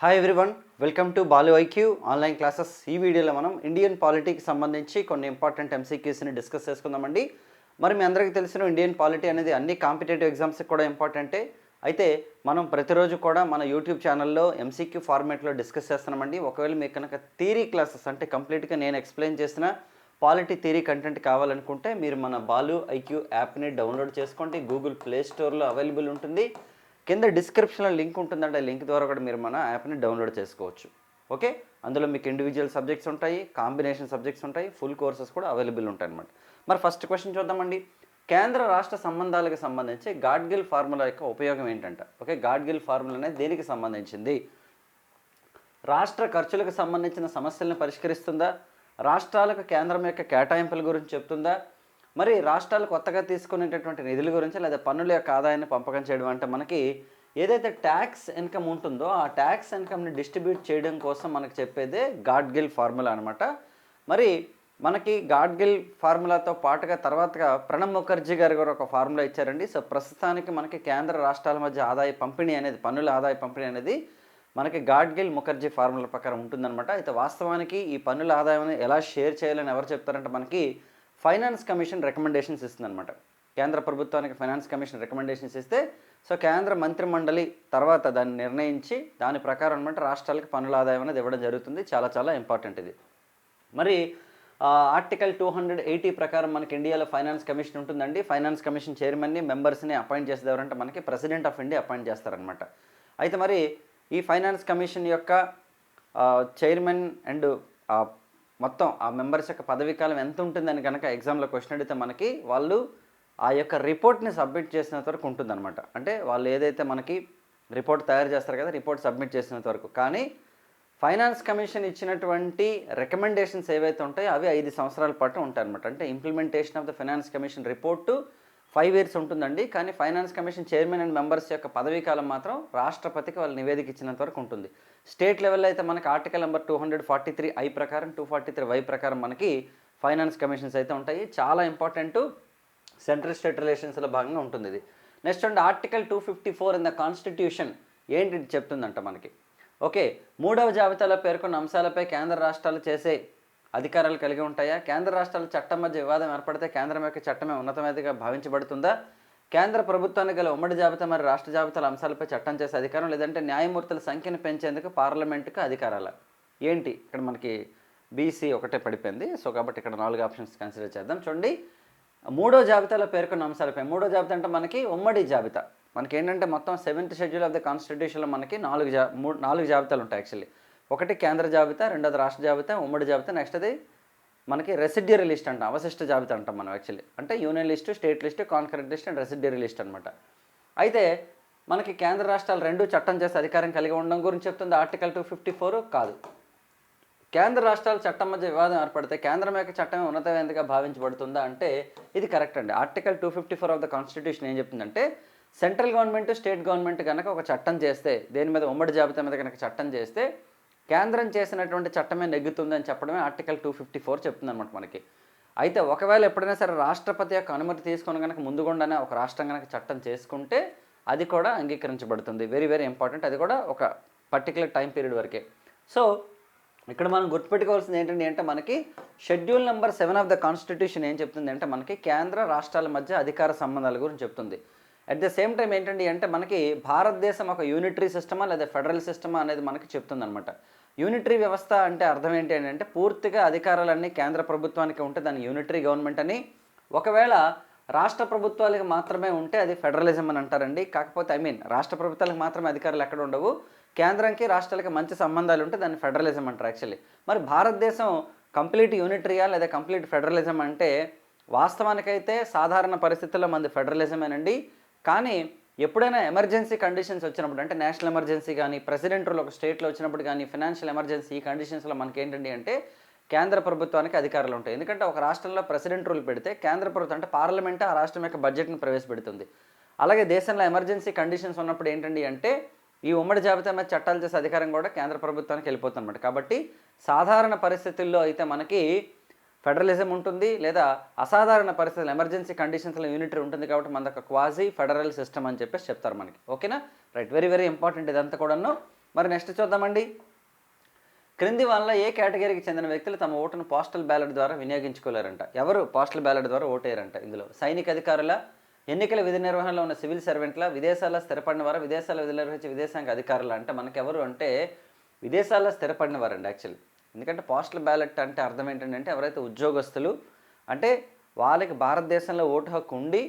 Hi everyone welcome to Balu IQ online classes ఈ వీడియోలో మనం ఇండియన్ పాలిటీకి సంబంధించి కొన్ని ఇంపార్టెంట్ ఎంసీక్యూస్ని డిస్కస్ చేసుకుందామండి. మరి మీ అందరికీ తెలిసిన ఇండియన్ పాలిటీ అనేది అన్ని కాంపిటేటివ్ ఎగ్జామ్స్కి కూడా ఇంపార్టెంటే అయితే మనం ప్రతిరోజు కూడా మన యూట్యూబ్ ఛానల్లో ఎంసీక్యూ ఫార్మేట్లో డిస్కస్ చేస్తున్నామండి. ఒకవేళ మీకు కనుక థీరీ క్లాసెస్ అంటే కంప్లీట్గా నేను ఎక్స్ప్లెయిన్ చేసిన పాలిటీ థీరీ కంటెంట్ కావాలనుకుంటే మీరు మన బాలు ఐక్యూ యాప్ని డౌన్లోడ్ చేసుకోండి. గూగుల్ ప్లే స్టోర్లో అవైలబుల్ ఉంటుంది. కింద డిస్క్రిప్షన్లో లింక్ ఉంటుందంటే లింక్ ద్వారా కూడా మీరు మన యాప్ని డౌన్లోడ్ చేసుకోవచ్చు. ఓకే అందులో మీకు ఇండివిజువల్ సబ్జెక్ట్స్ ఉంటాయి కాంబినేషన్ సబ్జెక్ట్స్ ఉంటాయి ఫుల్ కోర్సెస్ కూడా అవైలబుల్ ఉంటాయి అనమాట మరి ఫస్ట్ క్వశ్చన్ చూద్దామండి. కేంద్ర రాష్ట్ర సంబంధాలకు సంబంధించి గాడ్గిల్ ఫార్ములా యొక్క ఉపయోగం ఏంటంట? ఓకే గాడ్గిల్ ఫార్ములా అనేది దేనికి సంబంధించింది? రాష్ట్ర ఖర్చులకు సంబంధించిన సమస్యలను పరిష్కరిస్తుందా? రాష్ట్రాలకు కేంద్రం యొక్క కేటాయింపుల గురించి చెప్తుందా? మరి రాష్ట్రాలు కొత్తగా తీసుకునేటటువంటి నిధుల గురించి లేదా పన్నుల యొక్క ఆదాయాన్ని పంపకం చేయడం అంటే మనకి ఏదైతే ట్యాక్స్ ఇన్కమ్ ఉంటుందో ఆ ట్యాక్స్ ఇన్కమ్ని డిస్ట్రిబ్యూట్ చేయడం కోసం మనకు చెప్పేదే గాడ్గిల్ ఫార్ములా అనమాట మరి మనకి గాడ్గిల్ ఫార్ములాతో పాటుగా తర్వాతగా ప్రణబ్ ముఖర్జీ గారు కూడా ఒక ఫార్ములా ఇచ్చారండి. సో ప్రస్తుతానికి మనకి కేంద్ర రాష్ట్రాల మధ్య ఆదాయ పంపిణీ అనేది పన్నుల ఆదాయ పంపిణీ అనేది మనకి గాడ్గిల్ ముఖర్జీ ఫార్ములా ప్రకారం ఉంటుందన్నమాట. అయితే వాస్తవానికి ఈ పన్నుల ఆదాయం ఎలా షేర్ చేయాలని ఎవరు చెప్తారంటే మనకి ఫైనాన్స్ కమిషన్ రికమెండేషన్స్ ఇస్తుందన్నమాట. కేంద్ర ప్రభుత్వానికి ఫైనాన్స్ కమిషన్ రికమెండేషన్స్ ఇస్తే సో కేంద్ర మంత్రి మండలి తర్వాత దాన్ని నిర్ణయించి దాని ప్రకారం అనమాట రాష్ట్రాలకు పన్నుల ఆదాయం అనేది ఇవ్వడం జరుగుతుంది. చాలా చాలా ఇంపార్టెంట్ ఇది. మరి ఆర్టికల్ టూ హండ్రెడ్ ఎయిటీ ప్రకారం మనకి ఇండియాలో ఫైనాన్స్ కమిషన్ ఉంటుందండి. ఫైనాన్స్ కమిషన్ చైర్మన్ని మెంబర్స్ని అపాయింట్ చేసేవారంటే మనకి ప్రెసిడెంట్ ఆఫ్ ఇండియా అపాయింట్ చేస్తారనమాట అయితే మరి ఈ ఫైనాన్స్ కమిషన్ యొక్క చైర్మన్ అండ్ మొత్తం ఆ మెంబర్స్ యొక్క పదవీ కాలం ఎంత ఉంటుందని కనుక ఎగ్జామ్లో క్వశ్చన్ అడిగితే మనకి వాళ్ళు ఆ యొక్క రిపోర్ట్ని సబ్మిట్ చేసినంత వరకు ఉంటుందన్నమాట. అంటే వాళ్ళు ఏదైతే మనకి రిపోర్ట్ తయారు చేస్తారు కదా రిపోర్ట్ సబ్మిట్ చేసినంత వరకు. కానీ ఫైనాన్స్ కమిషన్ ఇచ్చినటువంటి రికమెండేషన్స్ ఏవైతే ఉంటాయో అవి ఐదు సంవత్సరాల పాటు ఉంటాయన్నమాట. అంటే implementation of the finance commission report five years ఉంటుందండి. కానీ finance commission chairman and members యొక్క పదవీ కాలం మాత్రం రాష్ట్రపతికి వాళ్ళు నివేదిక ఇచ్చినంత వరకు ఉంటుంది. స్టేట్ లెవెల్లో అయితే మనకి article number two hundred forty three I ప్రకారం టూ ఫార్టీ త్రీ వై ప్రకారం మనకి ఫైనాన్స్ కమిషన్స్ అయితే ఉంటాయి. చాలా ఇంపార్టెంట్ సెంట్రల్ స్టేట్ రిలేషన్స్లో భాగంగా ఉంటుంది ఇది. Next and article two fifty four in the constitution ఏంటి చెప్తుందంట మనకి. ఓకే మూడవ జాబితాలో పేర్కొన్న అంశాలపై కేంద్ర రాష్ట్రాలు చేసే అధికారాలు కలిగి ఉంటాయా? కేంద్ర రాష్ట్రాల చట్టం మధ్య వివాదం ఏర్పడితే కేంద్రం యొక్క చట్టమే ఉన్నతమైనదిగా భావించబడుతుందా? కేంద్ర ప్రభుత్వానికి గల ఉమ్మడి జాబితా మరి రాష్ట్ర జాబితాల అంశాలపై చట్టం చేసే అధికారం లేదంటే న్యాయమూర్తుల సంఖ్యను పెంచేందుకు పార్లమెంటుకు అధికారాల? ఏంటి? ఇక్కడ మనకి బీసీ ఒకటే పడిపోయింది. సో కాబట్టి ఇక్కడ నాలుగు ఆప్షన్స్ కన్సిడర్ చేద్దాం. చూడండి. మూడో జాబితాలో పేర్కొన్న అంశాలపై. మూడో జాబితా అంటే మనకి ఉమ్మడి జాబితా. మనకి ఏంటంటే మొత్తం సెవెంత్ షెడ్యూల్ ఆఫ్ ద కాన్స్టిట్యూషన్లో మనకి నాలుగు జా మూడు నాలుగు జాబితాలు ఉంటాయి యాక్చువల్లీ ఒకటి కేంద్ర జాబితా రెండోది రాష్ట్ర జాబితా ఉమ్మడి జాబితా నెక్స్ట్ అది మనకి రెసిడ్యూరీ లిస్ట్ అంటాం అవశిష్ట జాబితా అంటాం మనం యాక్చువల్లీ. అంటే union list state list concurrent list and residuary list అనమాట అయితే మనకి కేంద్ర రాష్ట్రాలు రెండు చట్టం చేసే అధికారం కలిగి ఉండడం గురించి చెప్తుంది ఆర్టికల్ టూ ఫిఫ్టీ ఫోర్ కాదు. కేంద్ర రాష్ట్రాల చట్టం మధ్య వివాదం ఏర్పడితే కేంద్రం యొక్క చట్టమే ఉన్నతమైనదిగా భావించబడుతుందా అంటే ఇది కరెక్ట్ అండి. Article two fifty four of the constitution ఏం చెప్తుందంటే సెంట్రల్ గవర్నమెంట్ స్టేట్ గవర్నమెంట్ కనుక ఒక చట్టం చేస్తే దేని మీద ఉమ్మడి జాబితా మీద కనుక చట్టం చేస్తే కేంద్రం చేసినటువంటి చట్టమే నెగ్గుతుందని చెప్పడమే ఆర్టికల్ టూ ఫిఫ్టీ ఫోర్ చెప్తుంది అనమాట మనకి. అయితే ఒకవేళ ఎప్పుడైనా సరే రాష్ట్రపతి యొక్క అనుమతి తీసుకొని కనుక ముందుగుండానే ఒక రాష్ట్రం కనుక చట్టం చేసుకుంటే అది కూడా అంగీకరించబడుతుంది. వెరీ వెరీ ఇంపార్టెంట్ అది కూడా ఒక పర్టికులర్ టైం పీరియడ్ వరకే. సో ఇక్కడ మనం గుర్తుపెట్టుకోవాల్సింది ఏంటంటే అంటే మనకి schedule number seven of the constitution ఏం చెప్తుంది అంటే మనకి కేంద్ర రాష్ట్రాల మధ్య అధికార సంబంధాల గురించి చెప్తుంది. అట్ ద సేమ్ టైం ఏంటంటే అంటే మనకి భారతదేశం ఒక యూనిటరీ సిస్టమా లేదా ఫెడరల్ సిస్టమా అనేది మనకి చెప్తుంది అనమాట యూనిటరీ వ్యవస్థ అంటే అర్థం ఏంటి అని అంటే పూర్తిగా అధికారాలన్నీ కేంద్ర ప్రభుత్వానికి ఉంటే దాన్ని యూనిటరీ గవర్నమెంట్ అని. ఒకవేళ రాష్ట్ర ప్రభుత్వాలకు మాత్రమే ఉంటే అది ఫెడరలిజం అని అంటారండి. కాకపోతే ఐ మీన్ రాష్ట్ర ప్రభుత్వాలకు మాత్రమే అధికారాలు ఎక్కడ ఉండవు. కేంద్రానికి రాష్ట్రాలకి మంచి సంబంధాలు ఉంటే దాన్ని ఫెడరలిజం అంటారు యాక్చువల్లీ. మరి భారతదేశం కంప్లీట్ యూనిటరీయా లేదా కంప్లీట్ ఫెడరలిజం అంటే వాస్తవానికైతే సాధారణ పరిస్థితుల్లో మంది ఫెడరలిజమేనండి. కానీ ఎప్పుడైనా ఎమర్జెన్సీ కండిషన్స్ వచ్చినప్పుడు అంటే నేషనల్ ఎమర్జెన్సీ కానీ ప్రెసిడెంట్ రూల్ ఒక స్టేట్లో వచ్చినప్పుడు కానీ ఫినాన్షియల్ ఎమర్జెన్సీ ఈ కండిషన్స్లో మనకి ఏంటండి అంటే కేంద్ర ప్రభుత్వానికి అధికారాలు ఉంటాయి. ఎందుకంటే ఒక రాష్ట్రంలో ప్రెసిడెంట్ రూల్ పెడితే కేంద్ర ప్రభుత్వం అంటే పార్లమెంట్ ఆ రాష్ట్రం యొక్క బడ్జెట్ను ప్రవేశపెడుతుంది. అలాగే దేశంలో ఎమర్జెన్సీ కండిషన్స్ ఉన్నప్పుడు ఏంటండి అంటే ఈ ఉమ్మడి జాబితా మీద చట్టాలు చేసే అధికారం కూడా కేంద్ర ప్రభుత్వానికి వెళ్ళిపోతుంది అనమాట కాబట్టి సాధారణ పరిస్థితుల్లో అయితే మనకి ఫెడరలిజం ఉంటుంది లేదా అసాధారణ పరిస్థితులు ఎమర్జెన్సీ కండిషన్స్లో యూనిటరీ ఉంటుంది కాబట్టి మనకు క్వాజీ ఫెడరల్ సిస్టమ్ అని చెప్పేసి చెప్తారు మనకి. ఓకేనా? రైట్ వెరీ వెరీ ఇంపార్టెంట్ ఇదంతా కూడాను. మరి నెక్స్ట్ చూద్దామండి. క్రింది వల్ల ఏ కేటగిరీకి చెందిన వ్యక్తులు తమ ఓటును పోస్టల్ బ్యాలెట్ ద్వారా వినియోగించుకోలేరంట? ఎవరు పోస్టల్ బ్యాలెట్ ద్వారా ఓటేయరంట ఇందులో? సైనిక అధికారుల ఎన్నికల విధి నిర్వహణలో ఉన్న సివిల్ సర్వెంట్ల విదేశాల్లో స్థిరపడిన వారు విదేశాల్లో విధులు నిర్వహించే విదేశాంగ అధికారులు అంటే మనకెవరు అంటే విదేశాల్లో స్థిరపడిన వారండి యాక్చువల్లీ. ఎందుకంటే పోస్టల్ బ్యాలెట్ అంటే అర్థం ఏంటంటే ఎవరైతే ఉద్యోగస్తులు అంటే వాళ్ళకి భారతదేశంలో ఓటు హక్కు ఉండి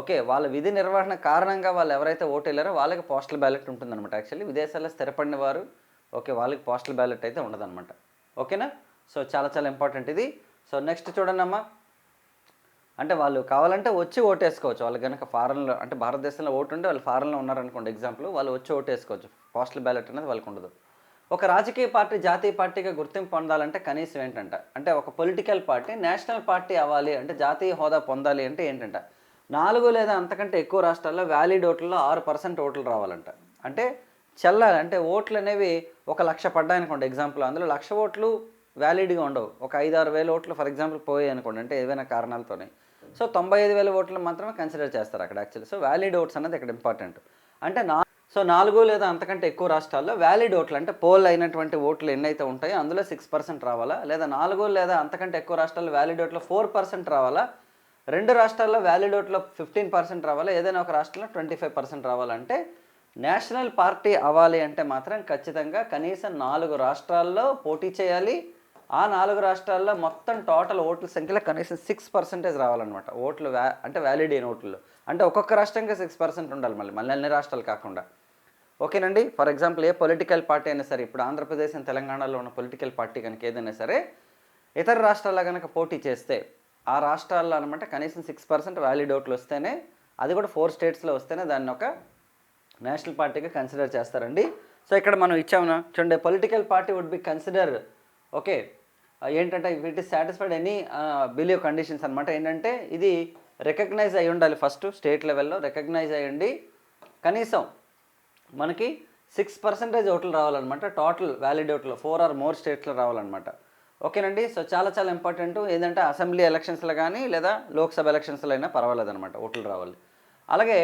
ఓకే వాళ్ళ విధి నిర్వహణ కారణంగా వాళ్ళు ఎవరైతే ఓటు వెళ్ళారో వాళ్ళకి పోస్టల్ బ్యాలెట్ ఉంటుందన్నమాట. యాక్చువల్లీ విదేశాల్లో స్థిరపడిన వారు ఓకే వాళ్ళకి పోస్టల్ బ్యాలెట్ అయితే ఉండదన్నమాట. ఓకేనా? సో చాలా చాలా ఇంపార్టెంట్ ఇది. సో నెక్స్ట్ చూడండి అమ్మా అంటే వాళ్ళు కావాలంటే వచ్చి ఓటేసుకోవచ్చు. వాళ్ళు కనుక ఫారెన్లో అంటే భారతదేశంలో ఓటు ఉండి వాళ్ళు ఫారెన్లో ఉన్నారనుకోండి ఎగ్జాంపుల్ వాళ్ళు వచ్చి ఓటేసుకోవచ్చు. పోస్టల్ బ్యాలెట్ అనేది వాళ్ళకి ఉండదు. ఒక రాజకీయ పార్టీ జాతీయ పార్టీగా గుర్తింపు పొందాలంటే కనీసం ఏంటంట? అంటే ఒక పొలిటికల్ పార్టీ నేషనల్ పార్టీ అవ్వాలి అంటే జాతీయ హోదా పొందాలి అంటే ఏంటంట? నాలుగు లేదా అంతకంటే ఎక్కువ రాష్ట్రాల్లో వ్యాలిడ్ ఓట్లలో ఆరు పర్సెంట్ ఓట్లు రావాలంట. అంటే చెల్లాలి అంటే ఓట్లు అనేవి ఒక లక్ష పడ్డాయనుకోండి ఎగ్జాంపుల్ అందులో లక్ష ఓట్లు వ్యాలిడ్గా ఉండవు. ఒక ఐదు ఆరు వేల ఓట్లు ఫర్ ఎగ్జాంపుల్ పోయాయి అనుకోండి అంటే ఏవైనా కారణాలతోనే. సో తొంభై ఐదు వేల ఓట్లు మాత్రమే కన్సిడర్ చేస్తారు అక్కడ యాక్చువల్లీ సో వ్యాలిడ్ ఓట్స్ అనేది ఇక్కడ ఇంపార్టెంట్ అంటే నా సో నాలుగు లేదా అంతకంటే ఎక్కువ రాష్ట్రాల్లో వ్యాలిడ్ ఓట్లు అంటే పోల్ అయినటువంటి ఓట్లు ఎన్నైతే ఉంటాయో అందులో సిక్స్ పర్సెంట్ రావాలా? లేదా నాలుగు లేదా అంతకంటే ఎక్కువ రాష్ట్రాల్లో వ్యాలిడ్ ఓట్లు ఫోర్ పర్సెంట్ రావాలా? రెండు రాష్ట్రాల్లో వ్యాలిడ్ ఓట్లో ఫిఫ్టీన్ పర్సెంట్ రావాలా? ఏదైనా ఒక రాష్ట్రంలో ట్వంటీ ఫైవ్ పర్సెంట్ రావాలంటే నేషనల్ పార్టీ అవ్వాలి అంటే మాత్రం ఖచ్చితంగా కనీసం నాలుగు రాష్ట్రాల్లో పోటీ చేయాలి. ఆ నాలుగు రాష్ట్రాల్లో మొత్తం టోటల్ ఓట్ల సంఖ్యలో కనీసం సిక్స్ పర్సెంటేజ్ రావాలన్నమాట. ఓట్లు వ్యా అంటే వ్యాలిడ్ అయిన ఓట్లు అంటే ఒక్కొక్క రాష్ట్రంగా సిక్స్ పర్సెంట్ ఉండాలి మళ్ళీ. మళ్ళీ అన్ని రాష్ట్రాలు కాకుండా. ఓకేనండి. ఫర్ ఎగ్జాంపుల్ ఏ పొలిటికల్ పార్టీ అయినా సరే ఇప్పుడు ఆంధ్రప్రదేశ్ అండ్ తెలంగాణలో ఉన్న పొలిటికల్ పార్టీ కనుక ఏదైనా సరే ఇతర రాష్ట్రాల్లో కనుక పోటీ చేస్తే ఆ రాష్ట్రాల్లో అనమాట కనీసం సిక్స్ పర్సెంట్ వ్యాలిడ్ ఓట్లు వస్తేనే అది కూడా ఫోర్ స్టేట్స్లో వస్తేనే దాన్ని ఒక నేషనల్ పార్టీగా కన్సిడర్ చేస్తారండి. సో ఇక్కడ మనం ఇచ్చాము చూడండి political party would be consider okay ఏంటంటే it is satisfied any believe conditions అనమాట ఏంటంటే ఇది రికగ్నైజ్ అయి ఉండాలి ఫస్ట్ స్టేట్ లెవెల్లో రికగ్నైజ్ అయ్యండి కనీసం మనకి సిక్స్ పర్సెంటేజ్ ఓట్లు రావాలన్నమాట. టోటల్ వ్యాలిడ్ ఓట్లు ఫోర్ ఆర్ మోర్ స్టేట్స్లో రావాలన్నమాట. ఓకేనండి? సో చాలా చాలా ఇంపార్టెంట్ ఏంటంటే అసెంబ్లీ ఎలక్షన్స్లో కానీ లేదా లోక్సభ ఎలక్షన్స్లో అయినా పర్వాలేదన్నమాట ఓట్లు రావాలి. అలాగే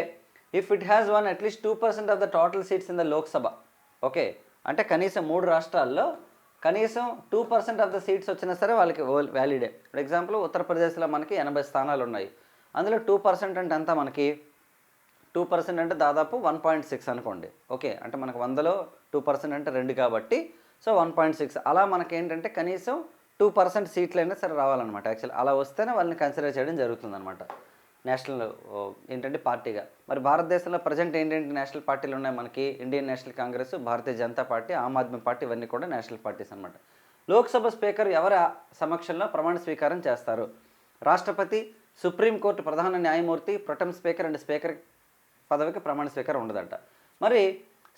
if it has one at least two percent of the total seats in the Lok Sabha okay? అంటే కనీసం మూడు రాష్ట్రాల్లో కనీసం two percent of the seats వచ్చినా సరే వాళ్ళకి వ్యాలిడే ఫర్ ఎగ్జాంపుల్ ఉత్తరప్రదేశ్లో మనకి ఎనభై స్థానాలు ఉన్నాయి అందులో టూ పర్సెంట్ అంటే అంతా మనకి? టూ పర్సెంట్ అంటే దాదాపు వన్ పాయింట్ సిక్స్ అనుకోండి. ఓకే అంటే మనకు వందలో టూ పర్సెంట్ అంటే రెండు కాబట్టి సో వన్ పాయింట్ సిక్స్ అలా మనకి ఏంటంటే కనీసం టూ పర్సెంట్ సీట్లు అయినా సరే రావాలన్నమాట. యాక్చువల్ అలా వస్తేనే వాళ్ళని కన్సిడర్ చేయడం జరుగుతుందన్నమాట. నేషనల్ ఏంటంటే పార్టీగా. మరి భారతదేశంలో ప్రజెంట్ ఏంటంటే నేషనల్ పార్టీలు ఉన్నాయి మనకి? Indian National Congress Bharatiya Janata Party Aam Aadmi Party ఇవన్నీ కూడా నేషనల్ పార్టీస్ అనమాట లోక్సభ స్పీకర్ ఎవరి సమక్షంలో ప్రమాణ స్వీకారం చేస్తారు? రాష్ట్రపతి సుప్రీంకోర్టు ప్రధాన న్యాయమూర్తి ప్రొటెం స్పీకర్ అండ్ స్పీకర్ పదవికి ప్రమాణ స్వీకారం ఉండదంట. మరి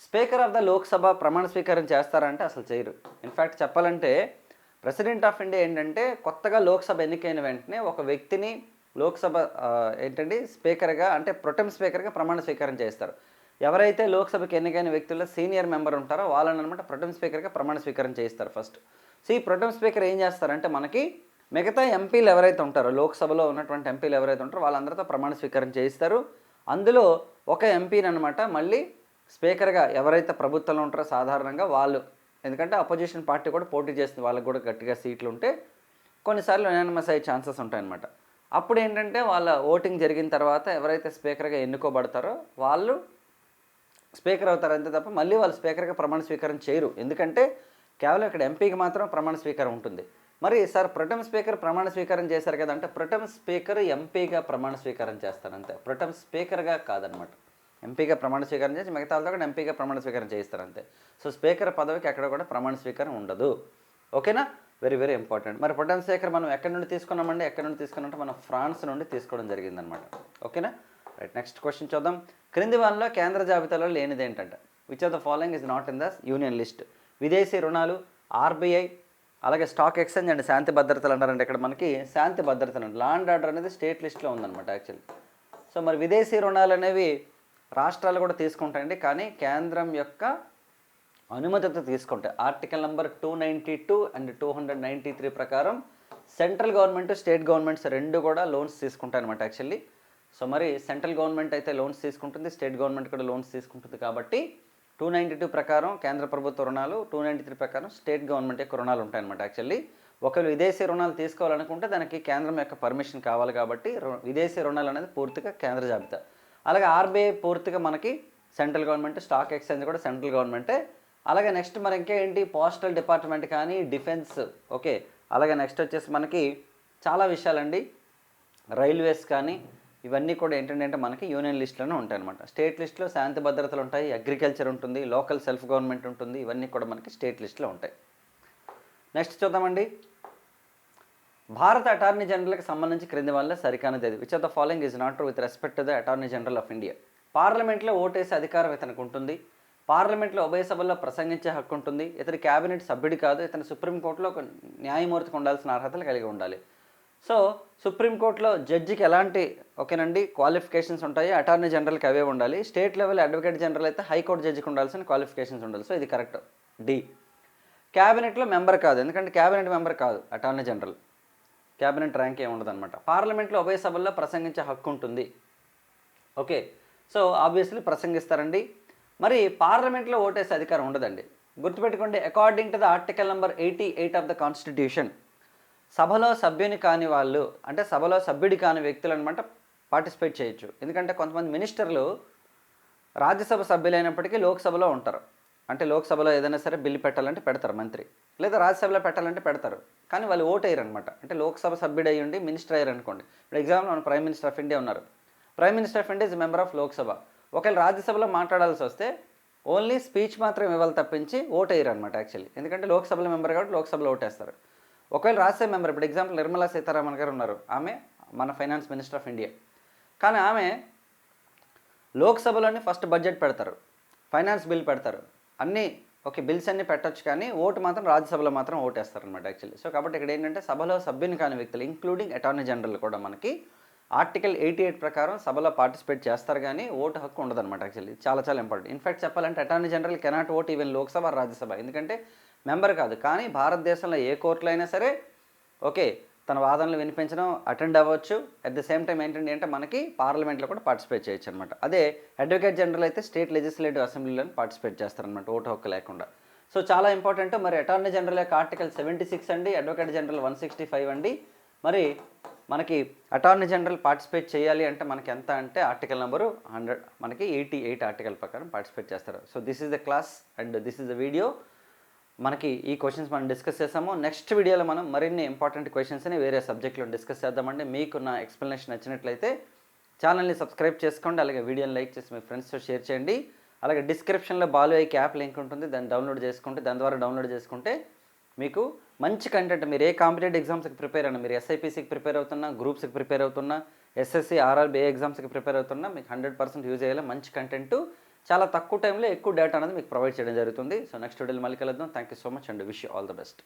స్పీకర్ ఆఫ్ ద లోక్సభ ప్రమాణ స్వీకారం చేస్తారంటే అసలు చేయరు. ఇన్ఫ్యాక్ట్ చెప్పాలంటే ప్రెసిడెంట్ ఆఫ్ ఇండియా ఏంటంటే కొత్తగా లోక్సభ ఎన్నికైన వెంటనే ఒక వ్యక్తిని లోక్సభ ఏంటంటే ఏంటండి స్పీకర్గా అంటే ప్రొటెం స్పీకర్గా ప్రమాణ స్వీకారం చేస్తారు. ఎవరైతే లోక్సభకి ఎన్నికైన వ్యక్తుల్లో సీనియర్ మెంబర్ ఉంటారో వాళ్ళని అనమాట ప్రొటెం స్పీకర్గా ప్రమాణ స్వీకారం చేయిస్తారు ఫస్ట్. సో ఈ ప్రొటెం స్పీకర్ ఏం చేస్తారంటే మనకి మిగతా ఎంపీలు ఎవరైతే ఉంటారో లోక్సభలో ఉన్నటువంటి ఎంపీలు ఎవరైతే ఉంటారో వాళ్ళందరితో ప్రమాణ స్వీకారం చేయిస్తారు. అందులో ఒక ఎంపీని అనమాట మళ్ళీ స్పీకర్గా ఎవరైతే ప్రభుత్వంలో ఉంటారో సాధారణంగా వాళ్ళు. ఎందుకంటే అపోజిషన్ పార్టీ కూడా పోటీ చేస్తుంది. వాళ్ళకి కూడా గట్టిగా సీట్లు ఉంటే కొన్నిసార్లు అనానమస్ అయ్యే ఛాన్సెస్ ఉంటాయన్నమాట. అప్పుడు ఏంటంటే వాళ్ళ ఓటింగ్ జరిగిన తర్వాత ఎవరైతే స్పీకర్గా ఎన్నుకోబడతారో వాళ్ళు స్పీకర్ అవుతారు అంతే తప్ప మళ్ళీ వాళ్ళు స్పీకర్గా ప్రమాణ స్వీకారం చేయరు. ఎందుకంటే కేవలం ఇక్కడ ఎంపీకి మాత్రం ప్రమాణ స్వీకారం ఉంటుంది. మరి సార్ ప్రొటెం స్పీకర్ ప్రమాణ స్వీకారం చేశారు కదా అంటే ప్రొటెం స్పీకర్ ఎంపీగా ప్రమాణ స్వీకారం చేస్తారంతే. ప్రొటెం స్పీకర్గా కాదనమాట. ఎంపీగా ప్రమాణ స్వీకారం చేసి మిగతా వాళ్ళతో కూడా ఎంపీగా ప్రమాణ స్వీకారం చేయిస్తారంతే. సో స్పీకర్ పదవికి ఎక్కడ కూడా ప్రమాణ స్వీకారం ఉండదు. ఓకేనా? Very very important. మరి ప్రొటెం స్పీకర్ మనం ఎక్కడి నుండి తీసుకున్నామండి? ఎక్కడి నుండి తీసుకున్నామంటే మనం ఫ్రాన్స్ నుండి తీసుకోవడం జరిగిందనమాట. ఓకేనా? రైట్ నెక్స్ట్ క్వశ్చన్ చూద్దాం. క్రింది వాళ్ళలో కేంద్ర జాబితాలో లేనిది ఏంటంటే which of the following is not in the union list విదేశీ రుణాలు ఆర్బీఐ అలాగే స్టాక్ ఎక్స్చేంజ్ అండ్ శాంతి భద్రతలు అంటారంటే ఇక్కడ మనకి. శాంతి భద్రతలు అండి. లాండ్ ఆర్డర్ అనేది స్టేట్ లిస్ట్లో ఉందన్నమాట యాక్చువల్లీ సో మరి విదేశీ రుణాలు అనేవి రాష్ట్రాలు కూడా తీసుకుంటాయండి. కానీ కేంద్రం యొక్క అనుమతితో తీసుకుంటాయి article number two ninety two and two hundred ninety three ప్రకారం సెంట్రల్ గవర్నమెంట్ స్టేట్ గవర్నమెంట్స్ రెండు కూడా లోన్స్ తీసుకుంటాయి అనమాట యాక్చువల్లీ సో మరి సెంట్రల్ గవర్నమెంట్ అయితే లోన్స్ తీసుకుంటుంది స్టేట్ గవర్నమెంట్ కూడా లోన్స్ తీసుకుంటుంది కాబట్టి టూ నైంటీ టూ ప్రకారం కేంద్ర ప్రభుత్వ రుణాలు టూ నైంటీ త్రీ ప్రకారం స్టేట్ గవర్నమెంట్ యొక్క రుణాలు ఉంటాయన్నమాట యాక్చువల్లీ. ఒకవేళ విదేశీ రుణాలు తీసుకోవాలనుకుంటే దానికి కేంద్రం యొక్క పర్మిషన్ కావాలి కాబట్టి రు- విదేశీ రుణాలు అనేది పూర్తిగా కేంద్ర జాబితా. అలాగే ఆర్బీఐ పూర్తిగా మనకి సెంట్రల్ గవర్నమెంట్ స్టాక్ ఎక్స్చేంజ్ కూడా సెంట్రల్ గవర్నమెంటే. అలాగే నెక్స్ట్ మరి ఇంకేంటి? పోస్టల్ డిపార్ట్మెంట్ కానీ డిఫెన్స్ ఓకే. అలాగే నెక్స్ట్ వచ్చేసి మనకి చాలా విషయాలండి. రైల్వేస్ కానీ ఇవన్నీ కూడా ఏంటంటే మనకి యూనియన్ లిస్ట్లోనే ఉంటాయి అనమాట స్టేట్ లిస్ట్లో శాంతి భద్రతలు ఉంటాయి అగ్రికల్చర్ ఉంటుంది లోకల్ సెల్ఫ్ గవర్నమెంట్ ఉంటుంది ఇవన్నీ కూడా మనకి స్టేట్ లిస్ట్లో ఉంటాయి. నెక్స్ట్ చూద్దామండి. భారత అటార్నీ జనరల్కి సంబంధించి క్రింది వల్ల సరికానది అది which of the following is not with respect to the attorney general of India పార్లమెంట్లో ఓటేసే అధికారం ఇతనికి ఉంటుంది. పార్లమెంట్లో ఉభయ సభల్లో ప్రసంగించే హక్కు ఉంటుంది. ఇతని క్యాబినెట్ సభ్యుడి కాదు. ఇతను సుప్రీంకోర్టులో ఒక న్యాయమూర్తికి ఉండాల్సిన అర్హతలు కలిగి ఉండాలి. సో సుప్రీంకోర్టులో జడ్జికి ఎలాంటి ఓకేనండి క్వాలిఫికేషన్స్ ఉంటాయి అటార్నీ జనరల్కి అవే ఉండాలి. స్టేట్ లెవెల్ అడ్వకేట్ జనరల్ అయితే హైకోర్టు జడ్జికి ఉండాల్సిన క్వాలిఫికేషన్స్ ఉండాలి. సో ఇది కరెక్ట్. డి. క్యాబినెట్లో మెంబర్ కాదు. ఎందుకంటే క్యాబినెట్ మెంబర్ కాదు అటార్నీ జనరల్. క్యాబినెట్ ర్యాంక్ ఏమి ఉండదు అనమాట పార్లమెంట్లో ఉభయ సభల్లో ప్రసంగించే హక్కు ఉంటుంది. ఓకే. సో ఆబ్వియస్లీ ప్రసంగిస్తారండి. మరి పార్లమెంట్లో ఓటేసే అధికారం ఉండదండి. గుర్తుపెట్టుకోండి according to the article number eighty eight of the constitution సభలో సభ్యుని కాని వాళ్ళు అంటే సభలో సభ్యుడి కాని వ్యక్తులు అనమాట పార్టిసిపేట్ చేయొచ్చు. ఎందుకంటే కొంతమంది మినిస్టర్లు రాజ్యసభ సభ్యులైనప్పటికీ లోక్సభలో ఉంటారు. అంటే లోక్సభలో ఏదైనా సరే బిల్లు పెట్టాలంటే పెడతారు మంత్రి. లేదా రాజ్యసభలో పెట్టాలంటే పెడతారు. కానీ వాళ్ళు ఓట్ అనమాట అంటే లోక్సభ సభ్యుడు అయ్యి ఉండి మినిస్టర్ అయ్యారు అనుకోండి ఇప్పుడు ఎగ్జాంపుల్ మన ప్రైమ్ మినిస్టర్ ఆఫ్ ఇండియా ఉన్నారు. Prime minister of India is member of Lok Sabha. ఒకవేళ రాజ్యసభలో మాట్లాడాల్సి వస్తే ఓన్లీ స్పీచ్ మాత్రం ఇవ్వాలి తప్పించి ఓట్ అయ్యారనమాట యాక్చువల్లీ. ఎందుకంటే లోక్సభలో మెంబర్ కాబట్టి లోక్సభలో ఓటేస్తారు. ఒకవేళ రాజ్యసభ మెంబర్ ఇప్పుడు ఎగ్జాంపుల్ నిర్మలా సీతారామన్ గారు ఉన్నారు. ఆమె మన ఫైనాన్స్ మినిస్టర్ ఆఫ్ ఇండియా కానీ ఆమె లోక్సభలోనే ఫస్ట్ బడ్జెట్ పెడతారు. ఫైనాన్స్ బిల్ పెడతారు. అన్నీ ఓకే బిల్స్ అన్నీ పెట్టొచ్చు కానీ ఓటు మాత్రం రాజ్యసభలో మాత్రం ఓటేస్తారనమాట యాక్చువల్లీ సో కాబట్టి ఇక్కడ ఏంటంటే సభలో సభ్యుని కాని వ్యక్తులు ఇంక్లూడింగ్ అటార్నీ జనరల్ కూడా మనకి ఆర్టికల్ ఎయిటీ ఎయిట్ ప్రకారం సభలో పార్టిసిపేట్ చేస్తారు కానీ ఓటు హక్కు ఉండదన్నమాట యాక్చువల్లీ చాలా చాలా ఇంపార్టెంట్ ఇన్ఫాక్ట్ చెప్పాలంటే attorney general cannot vote even Lok Sabha Rajya Sabha. ఎందుకంటే మెంబర్ కాదు. కానీ భారతదేశంలో ఏ కోర్టులో అయినా సరే ఓకే తన వాదనలు వినిపించడం అటెండ్ అవ్వచ్చు. అట్ ద సేమ్ టైం ఏంటంటే అంటే మనకి పార్లమెంట్లో కూడా పార్టిసిపేట్ చేయొచ్చు అనమాట అదే అడ్వకేట్ జనరల్ అయితే స్టేట్ లెజిస్లేటివ్ అసెంబ్లీలో పార్టిసిపేట్ చేస్తారనమాట ఓటు హక్కు లేకుండా. సో చాలా ఇంపార్టెంట్. మరి అటార్నీ జనరల్ యొక్క ఆర్టికల్ సెవెంటీ సిక్స్ అండి advocate general one sixty five అండి. మరి మనకి అటార్నీ జనరల్ పార్టిసిపేట్ చేయాలి అంటే మనకి ఎంత అంటే ఆర్టికల్ నెంబరు హండ్రెడ్ మనకి ఎయిటీ ఎయిట్ ఆర్టికల్ ప్రకారం పార్టిసిపేట్ చేస్తారు. So this is the class and this is the video. మనకి ఈ క్వశ్చన్స్ మనం డిస్కస్ చేసాము. నెక్స్ట్ వీడియోలో మనం మరిన్ని ఇంపార్టెంట్ క్వశ్చన్స్ని వేరే సబ్జెక్ట్లో డిస్కస్ చేద్దామండి. మీకు నా ఎక్స్ప్లెనేషన్ నచ్చినట్లయితే ఛానల్ని సబ్స్క్రైబ్ చేసుకోండి. అలాగే వీడియోని లైక్ చేసి మీ ఫ్రెండ్స్తో షేర్ చేయండి. అలాగే డిస్క్రిప్షన్లో బాలు యాప్ లింక్ ఉంటుంది. దాన్ని డౌన్లోడ్ చేసుకుంటే దాని ద్వారా డౌన్లోడ్ చేసుకుంటే మీకు మంచి కంటెంట్ మీరు ఏ కాంపిటేటివ్ ఎగ్జామ్స్కి ప్రిపేర్ అయినా మీరు ఎస్ఐపిసికి ప్రిపేర్ అవుతున్నా గ్రూప్స్కి ప్రిపేర్ అవుతున్నా ఎస్ఎస్సి ఆర్ఆర్బి ఏ ఎగ్జామ్స్కి ప్రిపేర్ అవుతున్నా మీకు హండ్రెడ్ పర్సెంట్ యూజ్ అయ్యేలా మంచి కంటెంట్ చాలా తక్కువ టైంలో ఎక్కువ డేటా అనేది మీకు ప్రొవైడ్ చేయడం జరుగుతుంది. సో నెక్స్ట్ వీడియోలో మళ్ళీ కలుద్దాం. Thank you so much and wish all the best